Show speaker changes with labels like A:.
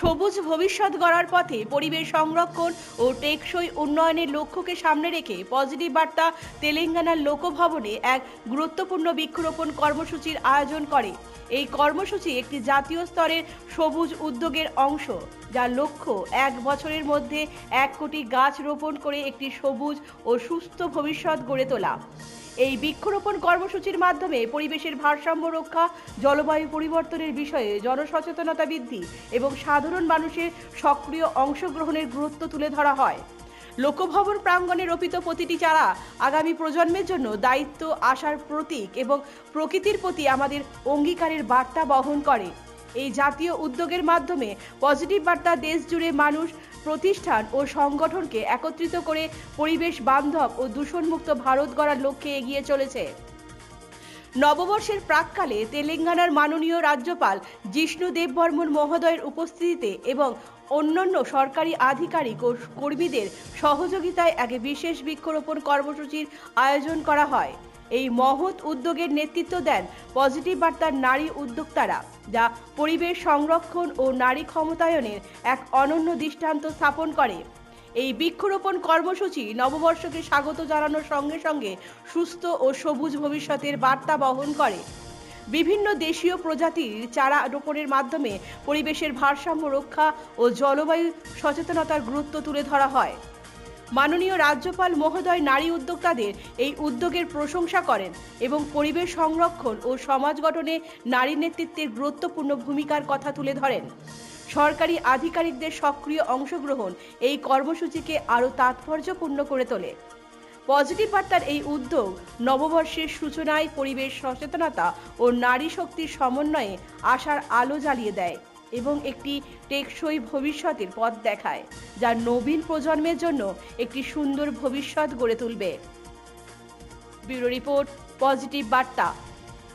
A: সবুজ ভবিষ্যৎ গড়ার পথে পরিবেশ সংরক্ষণ ও টেকসই উন্নয়নের লক্ষ্যকে সামনে রেখে পজিটিভ বার্তা তেলেঙ্গানার লোকভবনে এক গুরুত্বপূর্ণ বৃক্ষরোপণ কর্মসূচির আয়োজন করে। এই কর্মসূচি একটি জাতীয় স্তরের সবুজ উদ্যোগের অংশ, যার লক্ষ্য এক বছরের মধ্যে এক কোটি গাছ রোপণ করে একটি সবুজ ও সুস্থ ভবিষ্যৎ গড়ে তোলা। এই বৃক্ষরোপণ কর্মসূচির মাধ্যমে পরিবেশের ভারসাম্য রক্ষা, জলবায়ু পরিবর্তনের বিষয়ে জনসচেতনতা বৃদ্ধি এবং সাধারণ মানুষের সক্রিয় অংশগ্রহণের গুরুত্ব তুলে ধরা হয়। লোকভবন প্রাঙ্গণে রোপিত প্রতিটি চারা আগামী প্রজন্মের জন্য দায়িত্ব, আশার প্রতীক এবং প্রকৃতির প্রতি আমাদের অঙ্গীকারের বার্তা বহন করে। এই জাতীয় উদ্যোগের মাধ্যমে পজিটিভ বার্তা দেশ জুড়ে মানুষ, প্রতিষ্ঠান ও সংগঠনকে একত্রিত করে পরিবেশ বান্ধব ও দূষণমুক্ত ভারত গড়ার লক্ষ্যে এগিয়ে চলেছে। নববর্ষের প্রাককালে তেলেঙ্গানার মাননীয় রাজ্যপাল জিষ্ণু দেববর্মন মহোদয়ের উপস্থিতিতে এবং অন্যান্য সরকারি আধিকারিক ও কর্মীদের সহযোগিতায় এক বিশেষ বৃক্ষরোপণ কর্মসূচির আয়োজন করা হয়। এই মহৎ উদ্যোগের নেতৃত্ব দেন পজিটিভ বার্তার নারী উদ্যোক্তারা, যা পরিবেশ সংরক্ষণ ও নারী ক্ষমতায়নের এক অনন্য দৃষ্টান্ত স্থাপন করে। এই বৃক্ষরোপণ কর্মসূচি নববর্ষকে স্বাগত জানানোর সঙ্গে সঙ্গে সুস্থ ও সবুজ ভবিষ্যতের বার্তা বহন করে। বিভিন্ন দেশীয় প্রজাতির চারা রোপণের মাধ্যমে পরিবেশের ভারসাম্য রক্ষা ও জলবায়ু সচেতনতার গুরুত্ব তুলে ধরা হয়। মাননীয় রাজ্যপাল মহোদয় নারী উদ্যোক্তাদের এই উদ্যোগের প্রশংসা করেন এবং পরিবেশ সংরক্ষণ ও সমাজ গঠনে নারী নেতৃত্বের গুরুত্বপূর্ণ ভূমিকার কথা তুলে ধরেন। সরকারি আধিকারিকদের সক্রিয় অংশগ্রহণ এই কর্মসূচিকে আরও তাৎপর্যপূর্ণ করে তোলে। পজিটিভ বার্তার এই উদ্যোগ নববর্ষের সূচনায় পরিবেশ সচেতনতা ও নারী শক্তির সমন্বয়ে আশার আলো জ্বালিয়ে দেয় এবং একটি টেকসই ভবিষ্যতের পথ দেখায়, যা নবীন প্রজন্মের জন্য একটি সুন্দর ভবিষ্যৎ গড়ে তুলবে। ব্যুরো রিপোর্ট, পজিটিভ বার্তা।